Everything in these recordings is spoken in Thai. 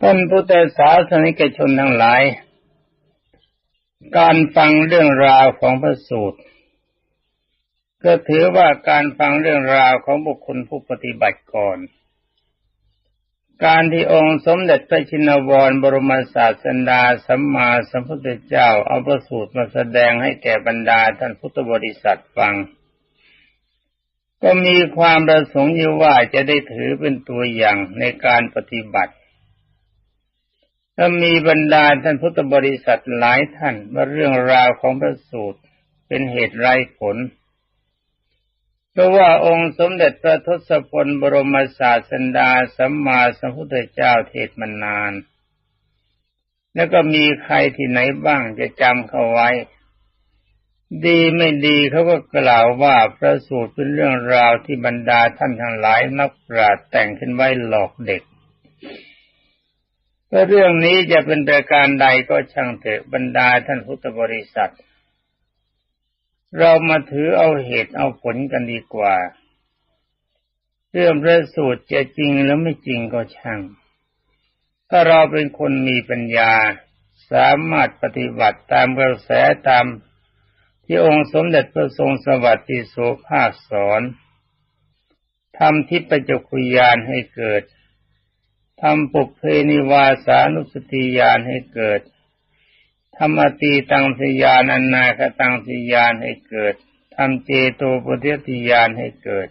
ท่านพุทธศาสนิกชนทั้งหลาย การฟังเรื่องราวของพระสูตร ก็ถือว่าการฟังเรื่องราวของบุคคลผู้ปฏิบัติก่อน การที่องค์สมเด็จพระชินวรบรมศาสดาสัมมาสัมพุทธเจ้าเอาพระสูตรมาแสดงให้แก่บรรดาท่านพุทธบริษัทฟังก็มีความประสงค์อยู่ว่าจะได้ถือเป็นตัวอย่างในการปฏิบัติ ถ้ามีบรรดาท่านพุทธบริษัทหลายท่านว่าเรื่องราวของพระสูตรเป็นเหตุไรผล เพราะว่าองค์สมเด็จพระทศพลบรมศาสดาสัมมาสัมพุทธเจ้าเทศมานาน แล้วก็มีใครที่ไหนบ้างจะจำเขาไว้ ดีไม่ดีเขาก็กล่าวว่าพระสูตรเป็นเรื่องราวที่บรรดาท่านทั้งหลายนักปราชญ์แต่งขึ้นไว้หลอกเด็ก เรื่องนี้จะเป็นประการใดก็ช่างเถอะบรรดาท่านพุทธบริษัท เรามาถือเอาเหตุเอาผลกันดีกว่า เรื่องพระสูตรจะจริงหรือไม่จริงก็ช่าง ถ้าเราเป็นคนมีปัญญาสามารถปฏิบัติตามกระแสตามที่องค์สมเด็จพระทรงสวัสดิโสภาคสอนทำทิพยจุคุยานให้เกิด ทำปุเพนิวาสานุสติญาณให้เกิดทำอตีตังสยานอนาคตังสยานให้เกิดทำเจโตปุถติญาณให้เกิด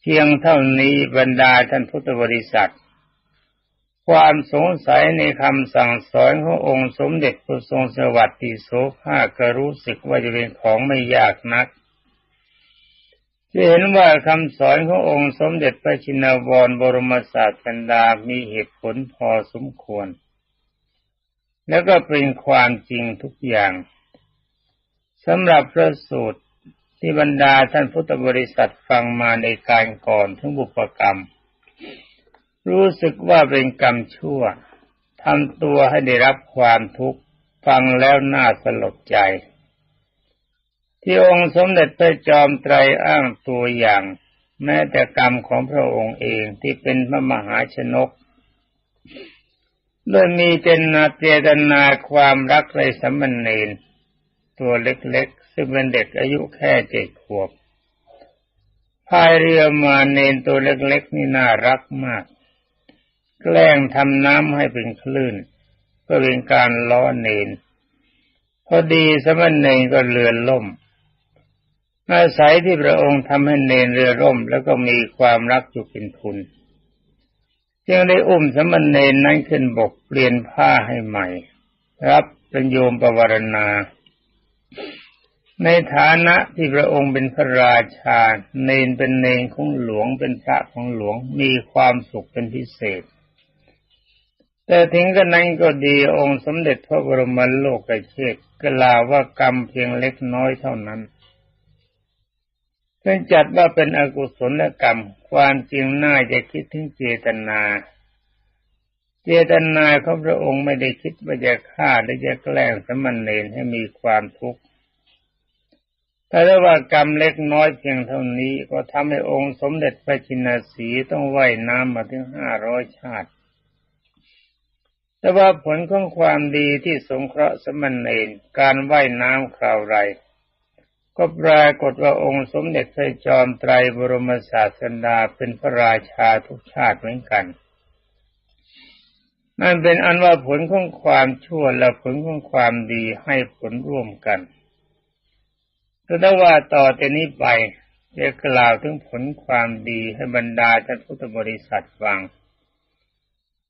เพียงเท่านี้บรรดาท่านพุทธบริษัท ความสงสัยในคำสั่งสอนขององค์สมเด็จพระทรงสวัสดิโสภาก็รู้สึกว่าจะเป็นของไม่ยากนัก จะเห็นว่าคำสอนขององค์สมเด็จพระชินวรบรมศาสดามีเหตุผลพอสมควร แล้วก็เป็นความจริงทุกอย่างสำหรับพระสูตรที่บรรดาท่านพุทธบริษัทฟังมาในการก่อนทั้งบุพกรรม รู้สึกว่าเป็นกรรมชั่วทำตัวให้ได้รับความทุกข์ ฟังแล้วน่าสลดใจ ที่องค์สมเด็จพระจอมไตรอ้างตัวอย่าง แม้แต่กรรมของพระองค์เองที่เป็นพระมหาชนกโดยมีเจตนาเจตนาความรักในสัมมันเนนตัวเล็กๆ ซึ่งเป็นเด็กอายุแค่เจ็ดขวบพายเรือมาเนนตัวเล็กๆ นี่น่ารักมาก แกล้งทำน้ำให้เป็นคลื่นเพื่อเป็นการล้อเนน พอดีสมณเณรก็เรือนล่ม อาศัยที่พระองค์ทำให้เนรเรือร่ม แล้วก็มีความรักอยู่เป็นทุนจึงได้อุ้มสมณเณรนั้นขึ้นบกเปลี่ยนผ้าให้ใหม่ รับเป็นโยมประวรณา ในฐานะที่พระองค์เป็นพระราชา เนนเป็นเนนของหลวงเป็นพระของหลวงมีความสุขเป็นพิเศษ แต่ถึงกระนั้นก็ดีองค์สมเด็จพระบรมโลกเชษกล่าวว่ากรรมเพียงเล็กน้อยเท่านั้น เป็นจัดว่าเป็นอกุศลกรรม ความจริงน่าจะคิดถึงเจตนา เจตนาของพระองค์ไม่ได้คิดว่าจะฆ่าหรือจะแกล้งสมณเณรให้มีความทุกข์แต่ว่ากรรมเล็กน้อยเพียงเท่านี้ก็ทำให้องค์สมเด็จพระจินสีต้องว่ายน้ำมาถึงห้าร้อยชาติ แต่ว่าผลของความดีที่สงเคราะห์สมณเณรการว่ายน้ำคราวไร ก็ปรากฏว่าองค์สมเด็จพระจอมไตรบรมศาสดาเป็นพระราชาทุกชาติเหมือนกันนั่นเป็นอันว่าผลของความชั่วและผลของความดีให้ผลร่วมกันแต่ว่าต่อแต่นี้ไปจะกล่าวถึงผลความดีให้บรรดาท่านพุทธบริษัทฟัง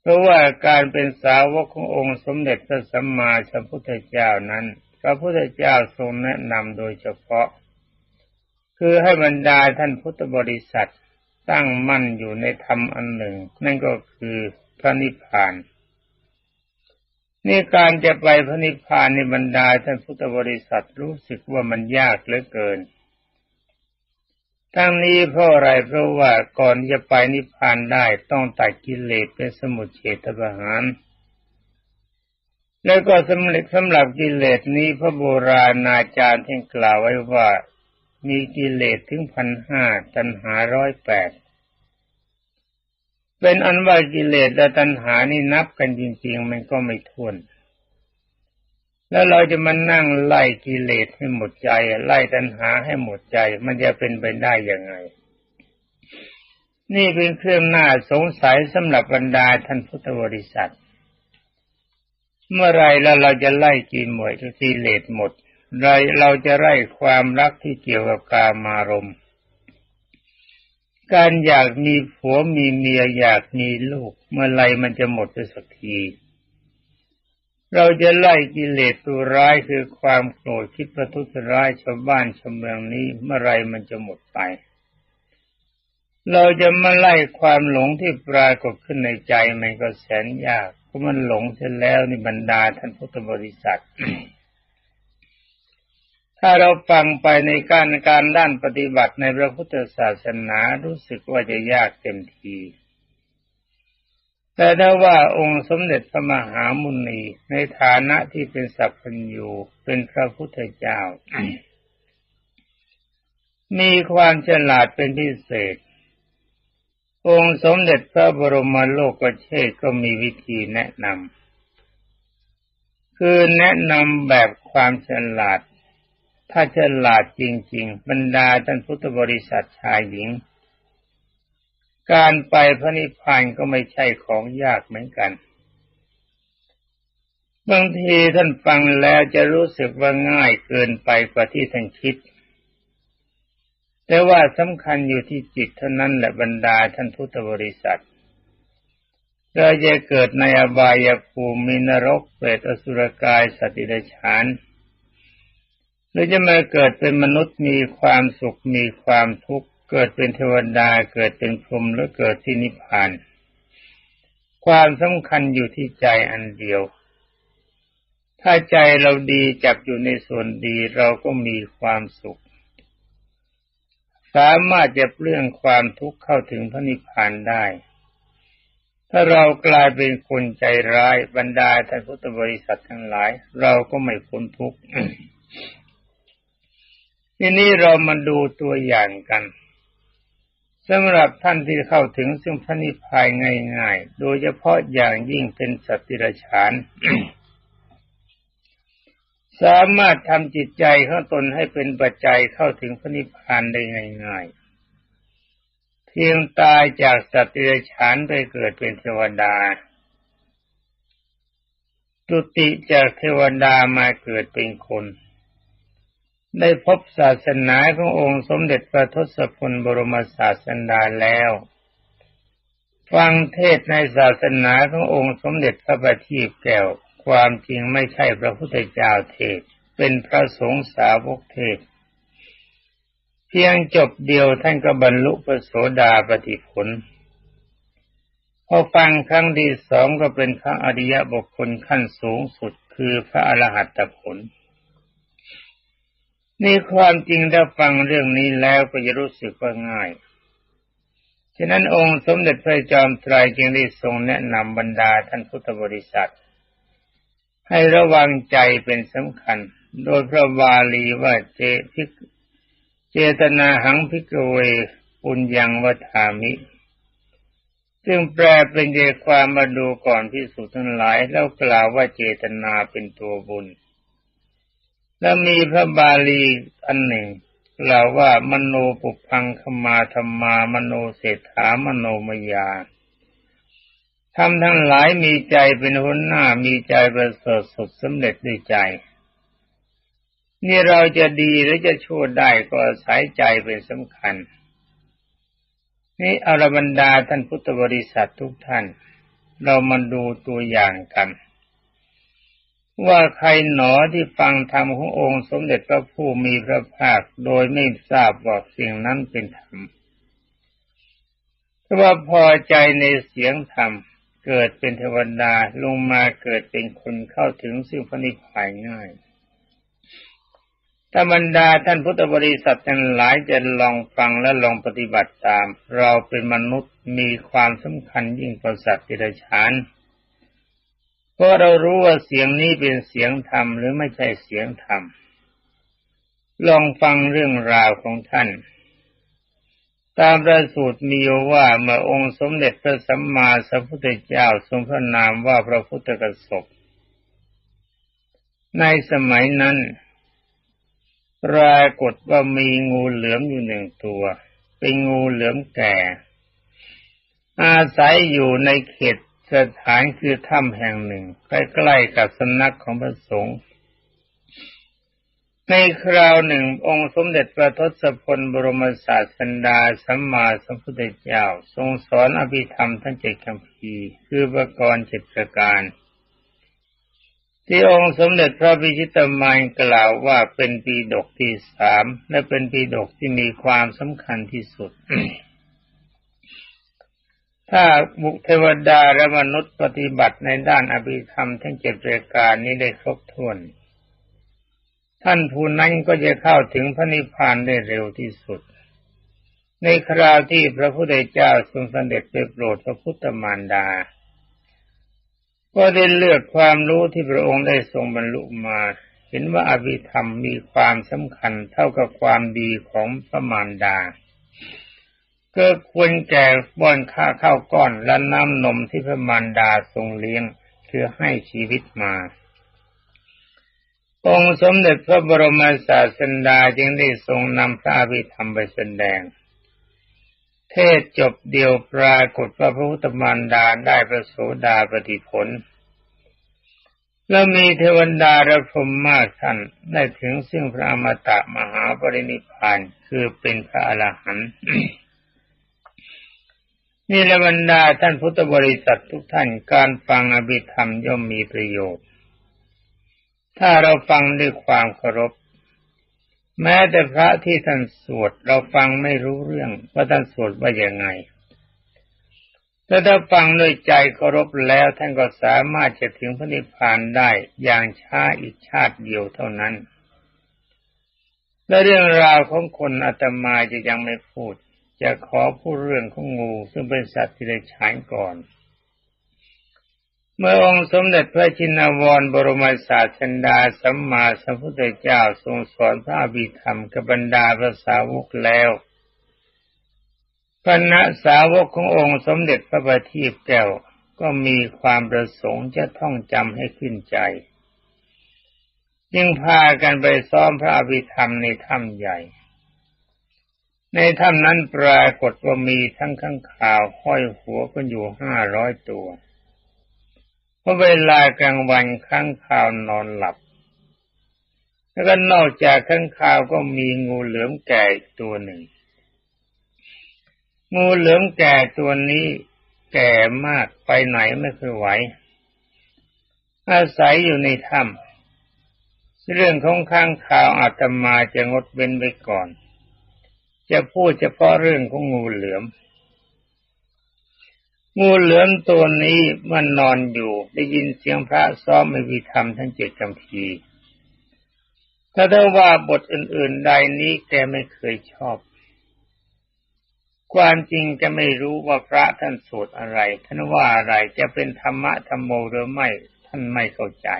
เพราะว่าการเป็นสาวกขององค์สมเด็จพระสัมมาสัมพุทธเจ้านั้น พระพุทธเจ้าทรงแนะนำโดยเฉพาะ คือให้บรรดาท่านพุทธบริษัทตั้งมั่นอยู่ในธรรมอันหนึ่ง นั่นก็คือพระนิพพานนี่การจะไปพระนิพพานในบรรดาท่านพุทธบริษัทรู้สึกว่ามันยากเหลือเกิน ทั้งนี้เพราะอะไรเพราะว่าก่อนจะไปนิพพานได้ต้องตัดกิเลสเป็นสมุทเฉทประหาร แล้วก็สำเร็จสำหรับกิเลสนี้พระโบราณอาจารย์ท่านกล่าวไว้ว่า มีกิเลสถึงพันห้าตัณหาร้อยแปดเป็นอันว่ากิเลสและตัณหานี่นับกันจริง ๆ มันก็ไม่ท้วน แล้วเราจะมานั่งไล่กิเลสให้หมดใจ ไล่ตัณหาให้หมดใจ มันจะเป็นไปได้ยังไง นี่เป็นเครื่องหน่าสงสัยสำหรับบรรดาท่านพุทธบริษัท เมื่อไรแล้วเราจะไล่กินหมดกิเลสหมดไรเราจะไล่ความรักที่เกี่ยวกับกามารมณ์ การอยากมีผัวมีเมียอยากมีลูก เมื่อไรมันจะหมดไปสักที เราจะไล่กิเลสตัวร้ายคือความโกรธคิดประทุษร้ายชาวบ้านชาวเมืองนี้ เมื่อไรมันจะหมดไป เราจะมาไล่ความหลงที่ปรากฏขึ้นในใจมันก็แสนยาก เพราะมันหลงเสร็จแล้วในบรรดาท่านพุทธบริษัท ถ้าเราฟังไปในการการด้านปฏิบัติในพระพุทธศาสนารู้สึกว่าจะยากเต็มทีแต่ถ้าว่าองค์สมเด็จพระมหามุนีในฐานะที่เป็นสัพพัญญูเป็นพระพุทธเจ้า มีความฉลาดเป็นพิเศษ องค์สมเด็จพระบรมโลกเชษก็มีวิธีแนะนำคือแนะนำแบบความฉลาด ถ้าฉลาดจริง ๆ บรรดาท่านพุทธบริษัทชายหญิง การไปพระนิพพานก็ไม่ใช่ของยากเหมือนกันบางทีท่านฟังแล้วจะรู้สึกว่าง่ายเกินไปกว่าที่ท่านคิด แต่ว่าสำคัญอยู่ที่จิตเท่านั้นแหละบรรดาท่านพุทธบริษัทเราจะเกิดในอบายภูมินรกเปรตอสุรกายสติเดชานหรือจะมาเกิดเป็นมนุษย์มีความสุขมีความทุกข์เกิดเป็นเทวดาเกิดเป็นพรหมหรือเกิดที่นิพพาน ความสำคัญอยู่ที่ใจอันเดียว ถ้าใจเราดีจับอยู่ในส่วนดีเราก็มีความสุข สามารถจะเปลื้องความทุกข์เข้าถึงพระนิพพานได้ ถ้าเรากลายเป็นคนใจร้ายบรรดาท่านพุทธบริษัททั้งหลาย เราก็ไม่พ้นทุกข์ทีนี้เรามาดูตัวอย่างกันสำหรับท่านที่เข้าถึงซึ่งพระนิพพานง่าย ๆ โดยเฉพาะอย่างยิ่งเป็นสัตติรฉาน สามารถทำจิตใจของตนให้เป็นปัจจัยเข้าถึงพระนิพพานได้ง่ายๆ เพียงตายจากสัตติรฉานไปเกิดเป็นเทวดาตุติจากเทวดามาเกิดเป็นคน ได้พบศาสนาขององค์สมเด็จพระทศพลบรมศาสดาแล้ว ฟังเทศในศาสนาขององค์สมเด็จพระบัณฑิตแก้ว ความจริงไม่ใช่พระพุทธเจ้าเทศ เป็นพระสงฆ์สาวกเทศ เพียงจบเดียวท่านก็บรรลุพระโสดาปฏิผล พอฟังครั้งที่สองก็เป็นพระอริยบุคคลขั้นสูงสุดคือพระอรหัตผลนี่ความจริงถ้าฟังเรื่องนี้แล้วก็จะรู้สึกว่าง่าย ฉะนั้นองค์สมเด็จพระจอมไตรจึงได้ทรงแนะนำบรรดาท่านพุทธบริษัท ให้ระวังใจเป็นสำคัญ โดยพระบาลีว่าเจพิกเจตนาหังพิกเวปุญญังวัฏามิ ซึ่งแปลเป็นใจความมาดูก่อนพิสูจน์ทั้งหลาย แล้วกล่าวว่าเจตนาเป็นตัวบุญ แล้วมีพระบาลีอันหนึ่งกล่าวว่ามโนปุพังคมาธรรมามโนเศรษฐามโนมยา ทำทั้งหลายมีใจเป็นหุนหน้ามีใจประเสริฐสุดสำเร็จด้วยใจ นี่เราจะดีหรือจะชั่วได้ก็อาศัยใจเป็นสำคัญ นี่อรบรรดาท่านพุทธบริษัททุกท่าน เรามาดูตัวอย่างกัน ว่าใครหนอที่ฟังธรรมขององค์สมเด็จพระผู้มีพระภาคโดยไม่ทราบว่าสิ่งนั้นเป็นธรรมถ้าว่าพอใจในเสียงธรรม เกิดเป็นเทวดาลงมาเกิดเป็นคนเข้าถึงซึ่งพระนิพพานง่ายถ้าบรรดาท่านพุทธบริษัททั้งหลายจะลองฟังและลองปฏิบัติตาม เราเป็นมนุษย์มีความสำคัญยิ่งกว่าสัตว์ที่ไรฉานเพราะเรารู้ว่าเสียงนี้เป็นเสียงธรรมหรือไม่ใช่เสียงธรรมลองฟังเรื่องราวของท่าน ตามประสูตรมีว่าเมื่อองค์สมเด็จพระสัมมาสัมพุทธเจ้าทรงพระนามว่าพระพุทธกสบในสมัยนั้นปรากฏว่ามีงูเหลือมอยู่หนึ่งตัว เป็นงูเหลือมแก่ อาศัยอยู่ในเขตสถานคือถ้ำแห่งหนึ่ง ใกล้ๆกับสำนักของพระสงฆ์ ในคราวหนึ่งองค์สมเด็จพระทศพลบรมศาสดาสัมมาสัมพุทธเจ้า ทรงสอนอภิธรรมทั้งเจ็ดคำพีคือประกรณ์เจ็ดประการ ที่องค์สมเด็จพระพิชิตมารกล่าวว่าเป็นปีดกที่สามและเป็นปีดกที่มีความสำคัญที่สุด ถ้าบุคเทวดาและมนุษย์ปฏิบัติในด้านอภิธรรมทั้งเจ็ดประการนี้ได้ครบถ้วน ท่านผู้นั้นก็จะเข้าถึงพระนิพพานได้เร็วที่สุด ในคราวที่พระพุทธเจ้าทรงเสด็จไปโปรดพระพุทธมารดา ก็ได้เลือกความรู้ที่พระองค์ได้ทรงบรรลุมา เห็นว่าอภิธรรมมีความสำคัญเท่ากับความดีของพระมารดาก็ควรแก่บ้อนข้าข้าวก้อนและน้ำนมที่พระมารดาทรงเลี้ยงคือให้ชีวิตมา องค์สมเด็จพระบรมศาสดาจึงได้ทรงนำพระอภิธรรมไปแสดง เทศจบเดียวปรากฏว่าพระพุทธมารดาได้ประโสดาปฏิผล แล้วมีเทวดาระพรมมากท่านได้ถึงซึ่งพระอมตะมหาปรินิพพานคือเป็นพระอรหันต์นี่ละบรรดาท่านพุทธบริษัททุกท่านการฟังอภิธรรมย่อมมีประโยชน์ ถ้าเราฟังด้วยความเคารพ แม้แต่พระที่ท่านสวด เราฟังไม่รู้เรื่องว่าท่านสวดว่าอย่างไงแต่ถ้าฟังด้วยใจเคารพแล้วท่านก็สามารถจะถึงพระนิพพานได้อย่างช้าอีกชาติเดียวเท่านั้น และเรื่องราวของคนอาตมาจะยังไม่พูด จะขอพูดเรื่องของงูซึ่งเป็นสัตว์ที่ได้ฉายก่อน เมื่อองค์สมเด็จพระจินวรบรมศาสดาสัมมาสัมพุทธเจ้าทรงสอนพระอภิธรรมกับบรรดาพระสาวกแล้วพระณสาวกขององค์สมเด็จพระบัณฑิตแก้วก็มีความประสงค์จะท่องจำให้ขึ้นใจ จึงพากันไปซ้อมพระอภิธรรมในถ้ำใหญ่ ในถ้ำนั้นปรากฏว่ามีทั้งข้างข่าวห้อยหัวกันอยู่ห้าร้อยตัว เพราะเวลากลางวันข้างข่าวนอนหลับ แล้วก็นอกจากข้างข่าวก็มีงูเหลือมแก่ตัวหนึ่ง งูเหลือมแก่ตัวนี้แก่มากไปไหนไม่เคยไหว อาศัยอยู่ในถ้ำเรื่องของข้างข่าวอาตมาจะงดเว้นไว้ก่อน จะพูดเฉพาะเรื่องของงูเหลือม งูเหลือมตัวนี้มันนอนอยู่ได้ยินเสียงพระซ้อมไม่มีธรรมทั้งเจ็ดคำพีถ้าได้ว่าบทอื่น ๆ ใดนี้แกไม่เคยชอบ ความจริงจะไม่รู้ว่าพระท่านสวดอะไร ท่านว่าอะไรจะเป็นธรรมะธรรมโมหรือไม่ ท่านไม่เข้าใจ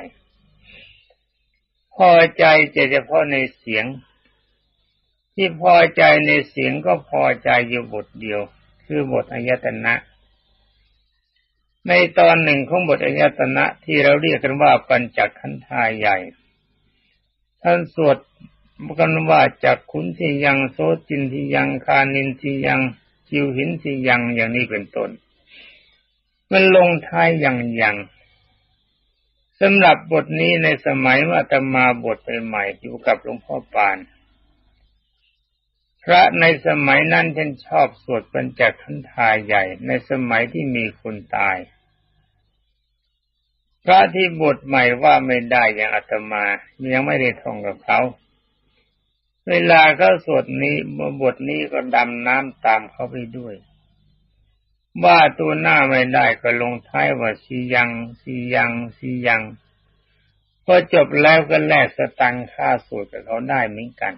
พอใจจะเฉพาะในเสียง ที่พอใจในเสียงก็พอใจอยู่บทเดียว คือบทอายตนะ ในตอนหนึ่งของบทอายตนะที่เราเรียกกันว่าปัญจขันธาใหญ่ ท่านสวดกันว่าจากขุนทียังโซจินทียังคานินทียังจิวหินทียังอย่างนี้เป็นต้น มันลงท้ายอย่างยังสำหรับบทนี้ในสมัยว่าตมาบทใหม่อยู่กับหลวงพ่อปาน พระในสมัยนั้นท่านชอบสวดปัญจขันธาใหญ่ในสมัยที่มีคนตาย พระที่บทใหม่ว่าไม่ได้อย่างอาตมายังไม่ได้ท่องกับเขา เวลาเขาสวดนี้บทนี้ก็ดำน้ำตามเขาไปด้วยว่าตัวหน้าไม่ได้ก็ลงท้ายว่าสียังสียังสียังพอจบแล้วก็แลกสตังค่าสวดกับเขาได้เหมือนกัน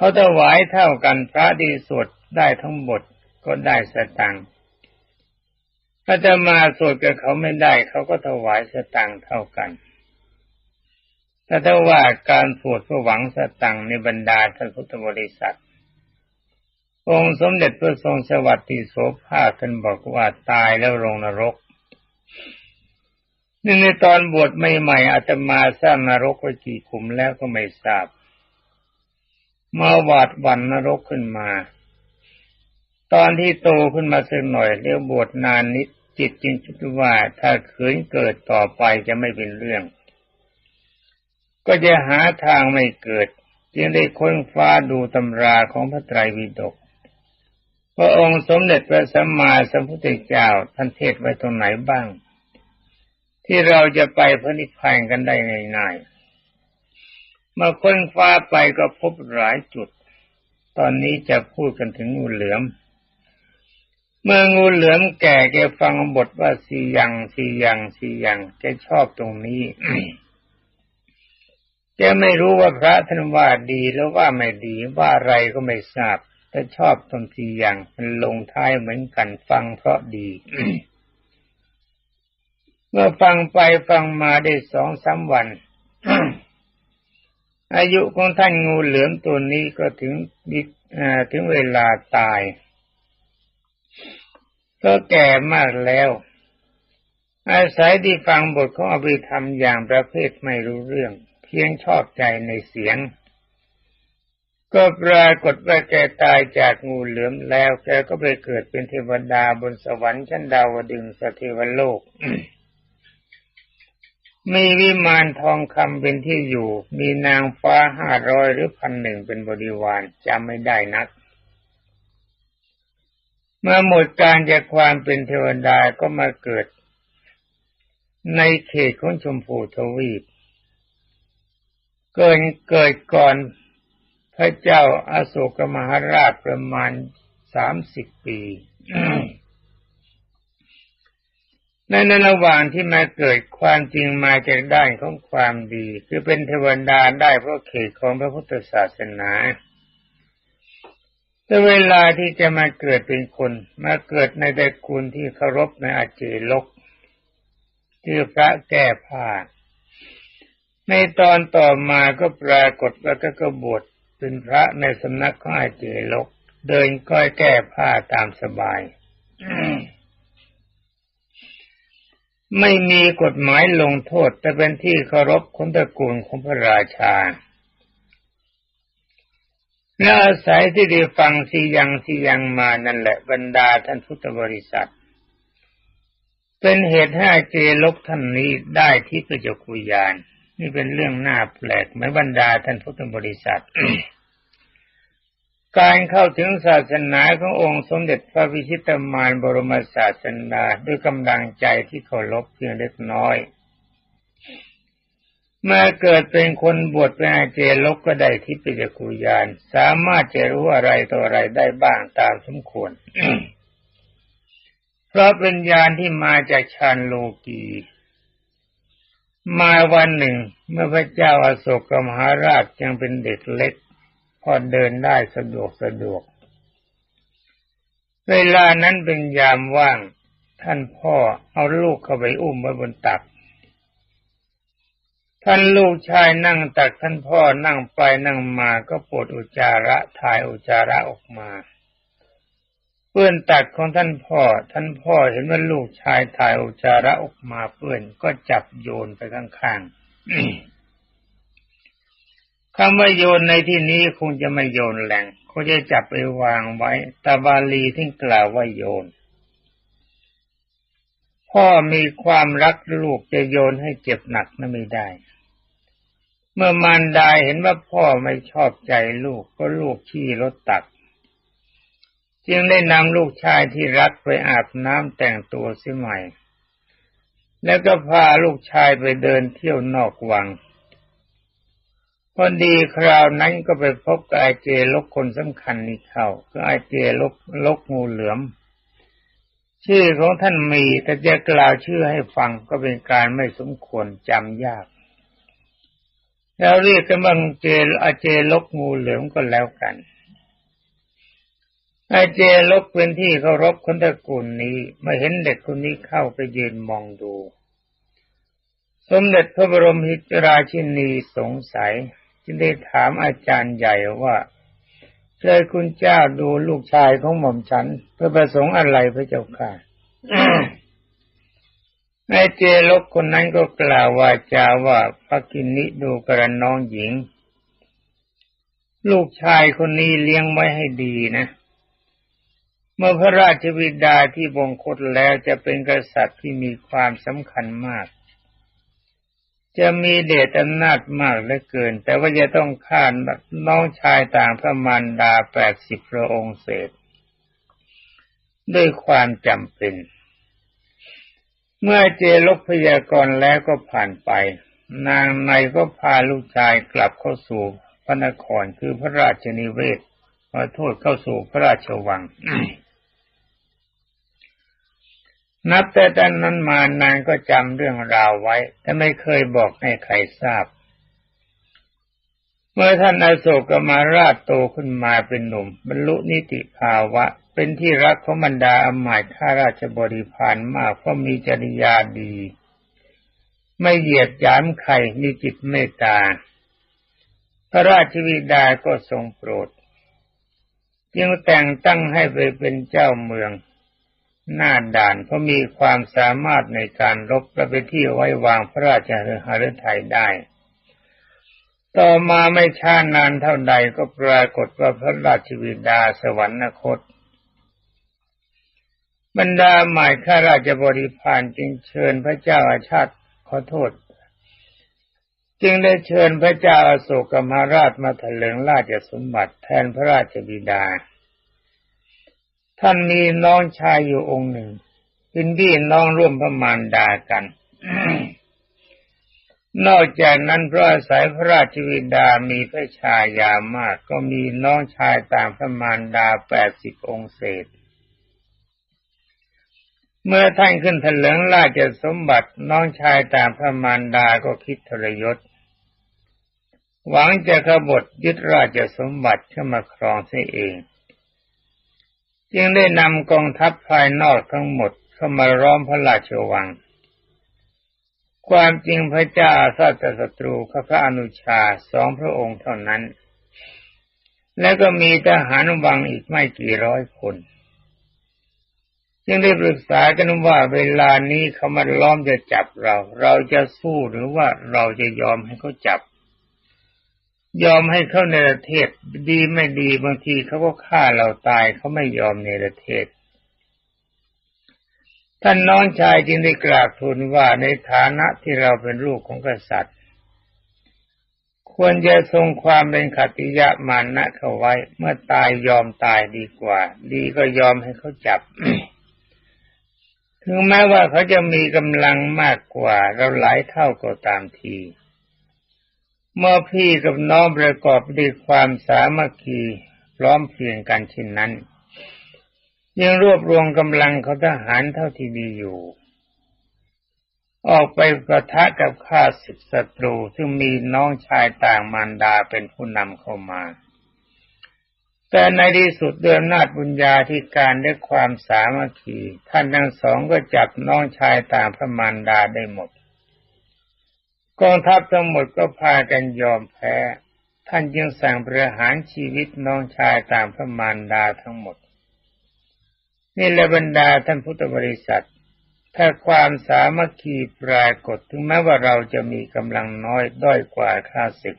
เขาถวายเท่ากันพระดีสวดได้ทั้งหมดก็ได้สตังค์ถ้าจะมาสวดกับเขาไม่ได้เขาก็ถวายสตังค์เท่ากันถ้าถ้าว่าการสวดเพื่อหวังสตังค์ในบรรดาท่านพุทธบริษัทองค์สมเด็จพระทรงสวัสดิโสภาท่านบอกว่าตายแล้วลงนรกนี่ในตอนบวชใหม่ๆอาตมาสร้างนรกไว้กี่ขุมแล้วก็ไม่ทราบ มาหวาดหวันนรกขึ้นมา ตอนที่โตขึ้นมาสักหน่อยเรียกบวชนานนิดจิตจึงคิดว่าถ้าขืนเกิดต่อไปจะไม่เป็นเรื่อง ก็จะหาทางไม่เกิด จึงได้ค้นฟ้าดูตำราของพระไตรปิฎกพระองค์สมเด็จพระสัมมาสัมพุทธเจ้าท่านเทศไว้ตรงไหนบ้าง ที่เราจะไปพระนิพพานกันได้ง่ายๆ มื่อค้นฟ้าไปก็พบหลายจุด ตอนนี้จะพูดกันถึงงูเหลือม เมื่องูเหลือมแก่แกฟังบทว่าสียังสียังสียังแกชอบตรงนี้แกไม่รู้ว่าพระท่านว่าดีแล้วว่าไม่ดีว่าอะไรก็ไม่ทราบแต่ชอบตรงสียังมันลงท้ายเหมือนกันฟังเพราะดีเมื่อฟังไปฟังมาได้สองสาวัน อายุของท่านงูเหลือมตัวนี้ก็ถึงถึงเวลาตาย ก็แก่มากแล้ว อาศัยที่ฟังบทของอภิธรรมอย่างประเภทไม่รู้เรื่อง เพียงชอบใจในเสียง ก็ปรากฏว่าแกตายจากงูเหลือมแล้ว แกก็ไปเกิดเป็นเทวดาบนสวรรค์ชั้นดาวดึงสเทวโลก มีวิมานทองคำเป็นที่อยู่ มีนางฟ้าห้าร้อยหรือพันหนึ่งเป็นบริวารจำไม่ได้นัก เมื่อหมดการจากความเป็นเทวดาก็มาเกิด ในเขตของชมพูทวีป เกิดเกิดก่อนพระเจ้าอาโศกมหาราชประมาณสามสิบปี ในในระหว่างที่มาเกิดความจริงมาจากด้านของความดี คือเป็นเทวดาได้เพราะเขตของพระพุทธศาสนาแต่เวลาที่จะมาเกิดเป็นคน มาเกิดในตระกูลที่เคารพในอาเจลกชื่อพระแก้ผ้าในตอนต่อมาก็ปรากฏว่าก็กบฏเป็นพระในสำนักของอาเจลก เดินก้อยแก้ผ้าตามสบาย ไม่มีกฎหมายลงโทษ แต่เป็นที่เคารพของตระกูลของพระราชาและอาศัยที่ได้ฟังสียังสียังมานั่นแหละบรรดาท่านพุทธบริษัท เป็นเหตุให้เจลกท่านนี้ได้ที่ประจักุยาน นี่เป็นเรื่องน่าแปลกไหมบรรดาท่านพุทธบริษัท การเข้าถึงศาสนาขององค์สมเด็จพระวิชิตมารบรมศาสนาด้วยกำลังใจที่เคารพเพียงเล็กน้อยมาเกิดเป็นคนบวชเป็นอาเจลกก็ได้ทิพยกุยาน สามารถจะรู้อะไรต่ออะไรได้บ้างตามสมควร เพราะเป็นญาณที่มาจากชานโลกีมาวันหนึ่ง เมื่อพระเจ้าอาโศกมหาราชยังเป็นเด็กเล็ก พอเดินได้สะดวกสะดวก เวลานั้นเป็นยามว่าง ท่านพ่อเอาลูกเข้าไปอุ้มไว้บนตัก ท่านลูกชายนั่งตักท่านพ่อนั่งไปนั่งมาก็ปวดอุจจาระถ่ายอุจจาระออกมา เปื้อนตักของท่านพ่อ ท่านพ่อเห็นว่าลูกชายถ่ายอุจจาระออกมาเปื้อนก็จับโยนไปข้างๆ คำว่าโยนในที่นี้คงจะไม่โยนแหลงเขาจะจับไปวางไว้ตาบาลีที่กล่าวว่าโยน พ่อมีความรักลูกจะโยนให้เจ็บหนักนั้นไม่ได้ เมื่อมารดาเห็นว่าพ่อไม่ชอบใจลูกก็ลูกขี้รถตัก จึงได้นำลูกชายที่รักไปอาบน้ำแต่งตัวเสียใหม่ แล้วก็พาลูกชายไปเดินเที่ยวนอกวัง พอดีคราวนั้นก็ไปพบกับไอเจลกคนสำคัญนี่เข้าก็ไอเจลกลกงูเหลือม ชื่อของท่านมีแต่จะกล่าวชื่อให้ฟังก็เป็นการไม่สมควรจำยากเราเรียกกันว่าเจลอาเจลกงูเหลือมก็แล้วกันไอเจลกเป็นที่เคารพคนตระกูลนี้มาเห็นเด็กคนนี้เข้าไปยืนมองดู สมเด็จพระบรมหิตราชินีสงสัย จึงได้ถามอาจารย์ใหญ่ว่าเชิญคุณเจ้าดูลูกชายของหม่อมฉันเพื่อประสงค์อะไรพระเจ้าค่ะนายเจลกคนนั้นก็กล่าวว่าจาว่าพระกินิดูกระน้องหญิง ลูกชายคนนี้เลี้ยงไว้ให้ดีนะ เมื่อพระราชวิดาที่บงคตแล้วจะเป็นกษัตริย์ที่มีความสำคัญมาก จะมีเดชอำนาจมากเหลือเกิน แต่ว่าจะต้องฆ่าน้องชายต่างพระมารดาแปดสิบพระองค์เศษ ด้วยความจำเป็น เมื่อเจลกพยากรแล้วก็ผ่านไป นางในก็พาลูกชายกลับเข้าสู่พระนครคือพระราชนิเวศขอโทษเข้าสู่พระราชวัง นับแต่ตอนนั้นมานางก็จำเรื่องราวไว้ แต่ไม่เคยบอกให้ใครทราบ เมื่อท่านอาโศกมาราชโตขึ้นมาเป็นหนุ่ม บรรลุนิติภาวะ เป็นที่รักของบรรดาอมาตย์ข้าราชบริพารมากเพราะมีจริยาดี ไม่เหยียดหยามใครมีจิตเมตตา พระราชวิดาก็ทรงโปรด จึงแต่งตั้งให้ไปเป็นเจ้าเมือง หน้าด่านเพราะมีความสามารถในการรบและเป็นที่ไว้วางพระราชหฤทัยได้ ต่อมาไม่ช้านานเท่าใดก็ปรากฏว่าพระราชวิดาสวรรคต บรรดาหมายข้าราชบริพารจึงเชิญพระเจ้าอาชาติขอโทษ จึงได้เชิญพระเจ้าอโศกมหาราชมาถลิงราชสมบัติแทนพระราชบิดา ท่านมีน้องชายอยู่องค์หนึ่งเป็นพี่น้องร่วมพระมารดากัน นอกจากนั้นเพราะอาศัยพระราชวิดามีพระชายามาก ก็มีน้องชายตามพระมารดาแปดสิบองค์เศษ เมื่อท่านขึ้นถลิงราชสมบัติน้องชายตามพระมารดาก็คิดทรยศหวังจะขบฏยึดราชสมบัติขึ้นมาครองเสียเอง จึงได้นำกองทัพภายนอกทั้งหมดเข้ามาร้อมพระราชวัง ความจริงพระเจ้าสัตศัตรูข้าพระอนุชาสองพระองค์เท่านั้น และก็มีทหารวังอีกไม่กี่ร้อยคน จึงได้ปรึกษากันว่าเวลานี้เขามาล้อมจะจับเรา เราจะสู้หรือว่าเราจะยอมให้เขาจับ ยอมให้เขาในประเทศดีไม่ดีบางทีเขาก็ฆ่าเราตายเขาไม่ยอมในประเทศท่านน้องชายจึงได้กราบทูลว่าในฐานะที่เราเป็นลูกของกษัตริย์ ควรจะทรงความเป็นขติยะมานะเข้าไว้ เมื่อตายยอมตายดีกว่า ดีก็ยอมให้เขาจับ ถึงแม้ว่าเขาจะมีกำลังมากกว่า เราหลายเท่าก็ตามที เมื่อพี่กับน้องประกอบด้วยความสามัคคีพร้อมเพรียงกันเช่นนั้น ยังรวบรวมกำลังเขาทหารเท่าที่มีอยู่ ออกไปประทะกับข้าศึกศัตรูซึ่งมีน้องชายต่างมารดาเป็นผู้นำเข้ามา แต่ในที่สุดด้วยอำนาจบุญญาธิการด้วยความสามัคคีท่านทั้งสองก็จับน้องชายต่างพระมารดาได้หมด กองทัพทั้งหมดก็พากันยอมแพ้ ท่านจึงสั่งประหารชีวิตน้องชายตางพระมารดาทั้งหมด นี่แหละบรรดาท่านพุทธบริษัท ถ้าความสามัคคีปรากฏถึงแม้ว่าเราจะมีกำลังน้อยด้อยกว่าข้าศึก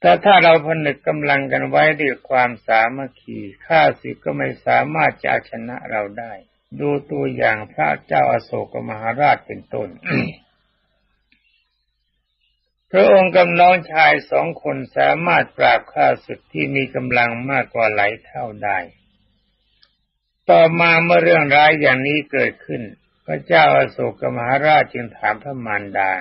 แต่ถ้าเราผนึกกำลังกันไว้ด้วยความสามัคคีข้าศึกก็ไม่สามารถจะชนะเราได้ ดูตัวอย่างพระเจ้าอาโศกมหาราชเป็นต้น พระองค์กำน้องชายสองคนสามารถปราบข้าศึกที่มีกำลังมากกว่าหลายเท่าได้ ต่อมาเมื่อเรื่องร้ายอย่างนี้เกิดขึ้น พระเจ้าอโศกมหาราชจึงถามพระมารดา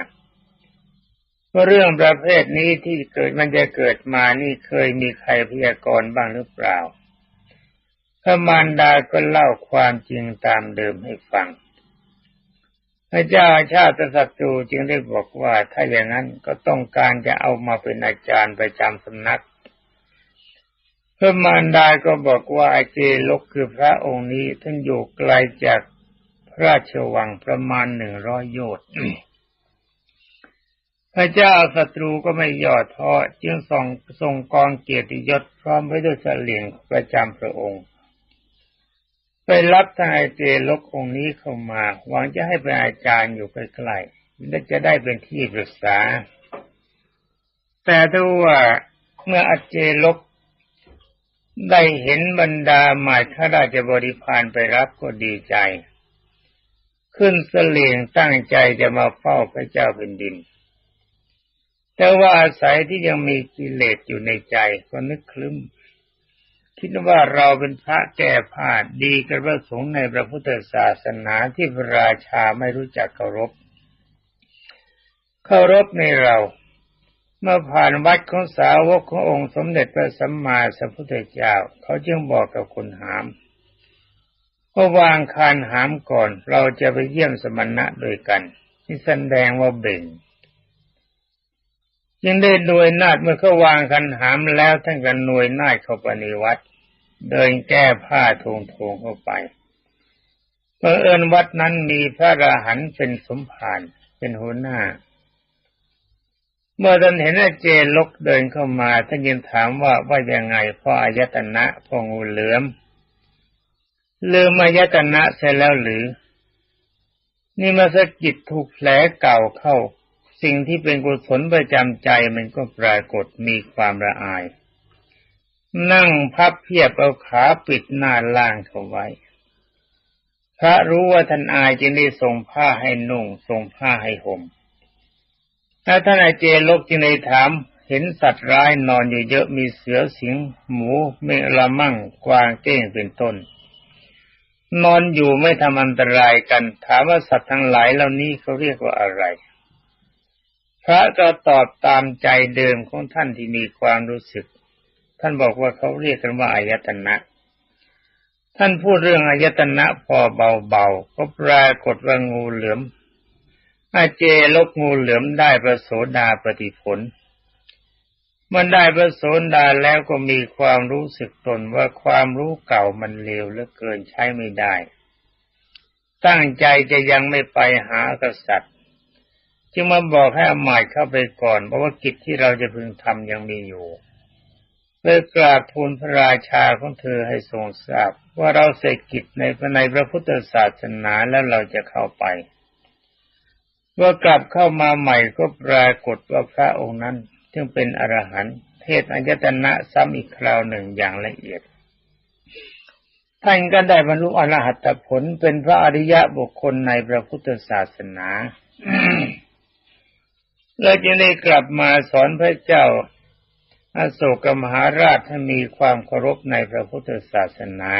ว่าเรื่องประเภทนี้ที่เกิดมันจะเกิดมานี่เคยมีใครพยากรณ์บ้างหรือเปล่า พระมารดาก็เล่าความจริงตามเดิมให้ฟัง พระเจ้าชาติศัตรูจึงได้บอกว่าถ้าอย่างนั้นก็ต้องการจะเอามาเป็นอาจารย์ประจำสำนักพระมารดาก็บอกว่าไอเจลกคือพระองค์นี้ท่านอยู่ไกลจากพระราชวังประมาณหนึ่งร้อยโยชน์พระเจ้าศัตรูก็ไม่ย่อท้อจึงส่งส่งกองเกียรติยศพร้อมไว้ด้วยเสลียงประจำพระองค์ ไปรับทนายเจลกองค์นี้เข้ามา หวังจะให้เป็นอาจารย์อยู่ใกล้ๆและจะได้เป็นที่ปรึกษา แต่ถ้าว่าเมื่ออาเจลกได้เห็นบรรดาหมายข้าราชบริพารไปรับก็ดีใจ ขึ้นเสลียงตั้งใจจะมาเฝ้าพระเจ้าแผ่นดิน แต่ว่าอาศัยที่ยังมีกิเลสอยู่ในใจก็นึกคลึ้ม คิดว่าเราเป็นพระแก่พาดดีกับพระสงฆ์ในพระพุทธศาสนาที่พระราชาไม่รู้จักเคารพ เคารพในเรา เมื่อผ่านวัดของสาวกขององค์สมเด็จพระสัมมาสัมพุทธเจ้า เขาจึงบอกกับคนหามว่าวางคานหามก่อนเราจะไปเยี่ยมสมณะด้วยกันนี่แสดงว่าเบ่ง ยังได้หน่วยนาดเมื่อเขาวางคันหามแล้วท่านกันหน่วยนาดเข้าไปในวัด เดินแก้ผ้าทงทงเข้าไปเมื่อเอิญวัดนั้นมีพระราหันเป็นสมภารเป็นหัวหน้า เมื่อท่านเห็นอาเจลกเดินเข้ามาท่านยังถามว่าว่ายังไงพ่ออายตนะพ่องูเหลือมลืมอายตนะเสร็จแล้วหรือ นี่มาสะกิดถูกแผลเก่าเข้า สิ่งที่เป็นกุศลประจำใจมันก็ปรากฏมีความระอาย นั่งพับเพียบเอาขาปิดหน้าล่างเขาไว้ พระรู้ว่าท่านอายจึงได้ส่งผ้าให้นุ่งส่งผ้าให้ห่มถ้าท่านอาเจลกจึงได้ถามเห็นสัตว์ร้ายนอนอยู่เยอะมีเสือสิงหมูเมละมั่งกวางเก้งเป็นต้น นอนอยู่ไม่ทำอันตรายกัน ถามว่าสัตว์ทั้งหลายเหล่านี้เขาเรียกว่าอะไร พระก็ตอบตามใจเดิมของท่านที่มีความรู้สึก ท่านบอกว่าเขาเรียกกันว่าอายตนะ ท่านพูดเรื่องอายตนะพอเบาๆก็ปรากฏว่างูเหลือมอาเจลกงูเหลือมได้ประโสดาปฏิผล มันได้ประโสดาแล้วก็มีความรู้สึกตนว่าความรู้เก่ามันเลวเหลือเกินใช้ไม่ได้ ตั้งใจจะยังไม่ไปหากษัตริย์ จึงมาบอกให้อมาตเข้าไปก่อนเพราะว่ากิจที่เราจะพึงทำยังมีอยู่เลยกราบทูลพระราชาของเธอให้ทรงทราบ ว่าเราเสร็จกิจในภายในพระพุทธศาสนาแล้วเราจะเข้าไปว่ากลับเข้ามาใหม่ก็ปรากฏว่าพระองค์นั้นจึงเป็นอรหันต์เทศอัญตนะซ้ำอีกคราวหนึ่งอย่างละเอียดท่านก็ได้บรรลุอรหัตผลเป็นพระอริยะบุคคลในพระพุทธศาสนา เราจะได้กลับมาสอนพระเจ้าอโศกมหาราชให้มีความเคารพในพระพุทธศาสนา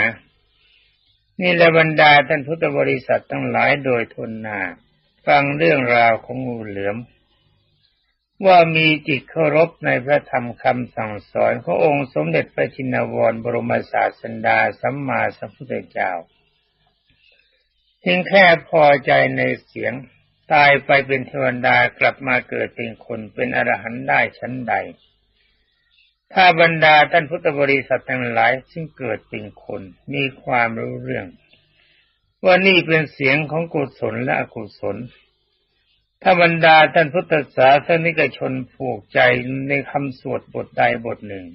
นี่แหละบรรดาท่านพุทธบริษัททั้งหลายโดยทนนา ฟังเรื่องราวของงูเหลือม ว่ามีจิตเคารพในพระธรรมคำสั่งสอนขององค์สมเด็จพระชินวรบรมศาสดาสัมมาสัมพุทธเจ้าเพียงแค่พอใจในเสียง ตายไปเป็นเทวดากลับมาเกิดเป็นคนเป็นอรหันต์ได้ชั้นใด ถ้าบรรดาท่านพุทธบริษัททั้งหลายซึ่งเกิดเป็นคนมีความรู้เรื่อง ว่านี่เป็นเสียงของกุศลและอกุศล ถ้าบรรดาท่านพุทธศาสนิกชนผูกใจในคำสวดบทใดบทหนึ่ง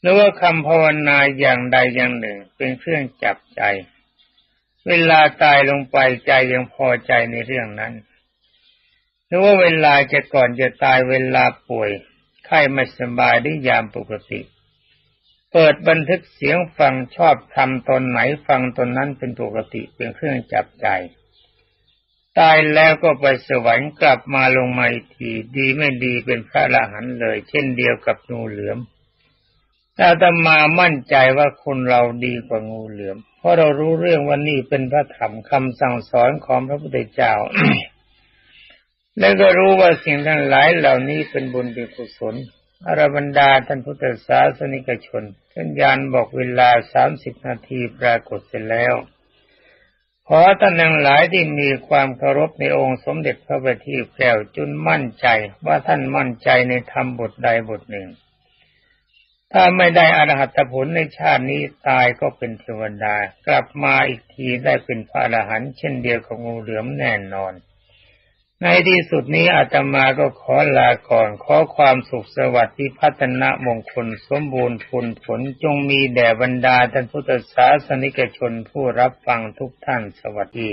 หรือว่าคำภาวนาอย่างใดอย่างหนึ่งเป็นเครื่องจับใจ เวลาตายลงไปใจยังพอใจในเรื่องนั้นหรือว่าเวลาจะก่อนจะตายเวลาป่วยไข้ไม่สบายได้ยามปกติ เปิดบันทึกเสียงฟังชอบทำตนไหนฟังตนนั้นเป็นปกติเป็นเครื่องจับใจ ตายแล้วก็ไปสวรรค์กลับมาลงมาอีกทีดีไม่ดีเป็นพระอรหันเลย เช่นเดียวกับงูเหลือม อาตมามั่นใจว่าคนเราดีกว่างูเหลือม เพราะเรารู้เรื่องว่านี่เป็นพระธรรมคำสั่งสอนของพระพุทธเจ้า และก็รู้ว่าสิ่งทั้งหลายเหล่านี้เป็นบุญเป็นกุศลอรบรรดาท่านพุทธศาสนิกชนสัญญาณบอกเวลาสามสิบนาทีปรากฏเสร็จแล้ว ขอท่านทั้งหลายที่มีความเคารพในองค์สมเด็จพระบัณฑิตแก้วจุนมั่นใจว่าท่านมั่นใจในธรรมบทใดบทหนึ่ง ถ้าไม่ได้อรหัตผลในชาตินี้ตายก็เป็นเทวดา กลับมาอีกทีได้เป็นพระอรหันต์เช่นเดียวกับงูเหลือมแน่นอน ในที่สุดนี้อาตมาก็ขอลาก่อนขอความสุขสวัสดิ์ที่พัฒนามงคลสมบูรณ์ผลผลจงมีแด่บรรดาท่านพุทธศาสนิกชนผู้รับฟังทุกท่านสวัสดี